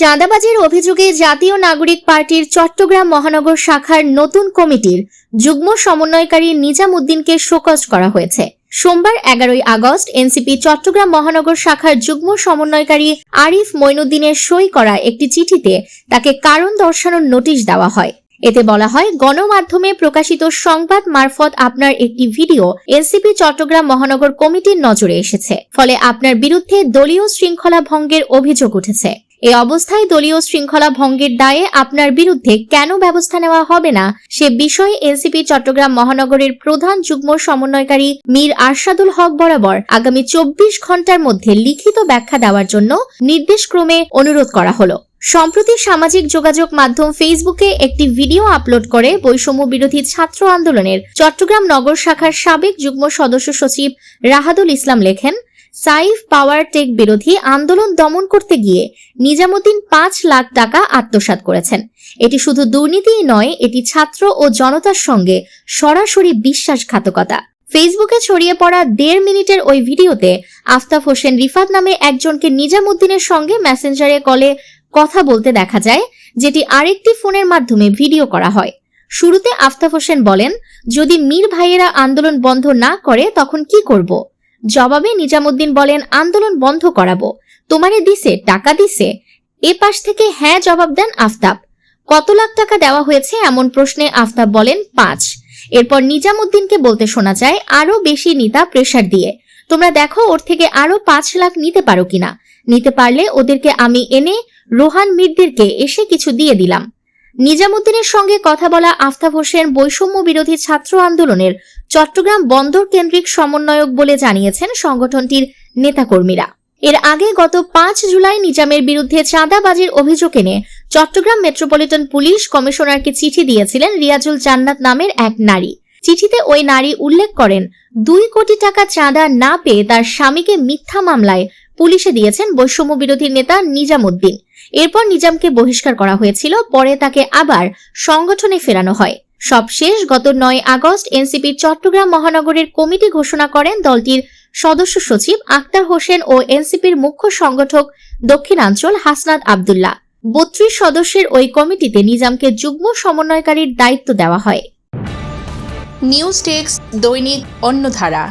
চাঁদাবাজির অভিযোগে জাতীয় নাগরিক পার্টির চট্টগ্রাম মহানগর শাখার নতুন কমিটির যুগ্ম সমন্বয়কারী নিজাম উদ্দিনকে শোকজ করা হয়েছে। সোমবার এগারোই আগস্ট এনসিপি চট্টগ্রাম মহানগর শাখার যুগ্ম সমন্বয়কারী আরিফ মইনুদ্দিনের সই করা একটি চিঠিতে তাকে কারণ দর্শানোর নোটিশ দেওয়া হয়। এতে বলা হয়, গণমাধ্যমে প্রকাশিত সংবাদ মারফত আপনার একটি ভিডিও এনসিপি চট্টগ্রাম মহানগর কমিটির নজরে এসেছে। ফলে আপনার বিরুদ্ধে দলীয় শৃঙ্খলা ভঙ্গের অভিযোগ উঠেছে। এই অবস্থায় দলীয় শৃঙ্খলা ভঙ্গের দায়ে আপনার বিরুদ্ধে কেন ব্যবস্থা নেওয়া হবে না? সে বিষয়ে এনসিপি চট্টগ্রাম মহানগরের প্রধান যুগ্ম সমন্বয়কারী মীর আরশাদুল হক বরাবর আগামী চব্বিশ ঘণ্টার মধ্যে লিখিত ব্যাখ্যা দেওয়ার জন্য নির্দেশক্রমে অনুরোধ করা হলো। সম্প্রতি সামাজিক যোগাযোগ মাধ্যম ফেসবুকে একটি ভিডিও আপলোড করে বৈষম্য বিরোধী ছাত্র আন্দোলনের চট্টগ্রাম নগর শাখার সাবেক যুগ্ম সদস্য সচিব রাহাদুল ইসলাম লেখেন সাইফ পাওয়ার টেক বিরোধী আন্দোলন দমন করতে গিয়ে নিজামুদ্দিন পাঁচ লাখ টাকা আত্মসাৎ করেছেন। এটি শুধু দুর্নীতিই নয়, এটি ছাত্র ও জনতার সঙ্গে সরাসরি বিশ্বাসঘাতকতা। ফেসবুকে ছড়িয়ে পড়া দেড় মিনিটের ওই ভিডিওতে আফতাব হোসেন রিফাত নামে একজনকে নিজামুদ্দিনের সঙ্গে মেসেঞ্জারে কলে কথা বলতে দেখা যায়, যেটি আরেকটি ফোনের মাধ্যমে ভিডিও করা হয়। শুরুতে আফতাব হোসেন বলেন, যদি মীর ভাইয়েরা আন্দোলন বন্ধ না করে, তখন কি করব? জবাবে নিজামুদ্দিন বলেন, আন্দোলন বন্ধ করাবো। তোমারে দিছে, টাকা দিছে। এ পাশ থেকে হ্যাঁ জবাব দেন আফতাব। কত লাখ টাকা দেওয়া হয়েছে এমন প্রশ্নে আফতাব বলেন, পাঁচ। এরপর নিজামুদ্দিনকে বলতে শোনা যায় আরও বেশি নিতা প্রেশার দিয়ে। তোমরা দেখো, ওর থেকে আরও পাঁচ লাখ নিতে পারো কিনা। নিতে পারলে ওদেরকে আমি এনে রোহান মিরদেরকে এসে কিছু দিয়ে দিলাম। নিজামুদ্দিনের সঙ্গে কথা বলা আফতাব হোসেন বৈষম্য বিরোধী ছাত্র আন্দোলনের চট্টগ্রাম বন্দর কেন্দ্রিক সমন্বয়ক বলে জানিয়েছেন সংগঠনটির নেতাকর্মীরা। এর আগে গত পাঁচ জুলাই নিজামের বিরুদ্ধে চাঁদাবাজির অভিযোগ এনে চট্টগ্রাম মেট্রোপলিটন পুলিশ কমিশনারকে চিঠি দিয়েছিলেন রিয়াজুল জান্নাত নামের এক নারী। চিঠিতে ওই নারী উল্লেখ করেন, দুই কোটি টাকা চাঁদা না পেয়ে তার স্বামীকে মিথ্যা মামলায় পুলিশে দিয়েছেন বৈষম্য বিরোধী নেতা নিজামুদ্দিন। এরপর নিজামকে বহিষ্কার করা হয়েছিল, পরে তাকে আবার সংগঠনে ফেরানো হয়। সবশেষ গত নয় আগস্ট এনসিপির চট্টগ্রাম মহানগরের কমিটি ঘোষণা করেন দলটির সদস্য সচিব আক্তার হোসেন ও এনসিপির মুখ্য সংগঠক দক্ষিণাঞ্চল হাসনাত আবদুল্লাহ। বত্রিশ সদস্যের ওই কমিটিতে নিজামকে যুগ্ম সমন্বয়কারীর দায়িত্ব দেওয়া হয়। নিউজ টেক্স দৈনিক অন্যধারা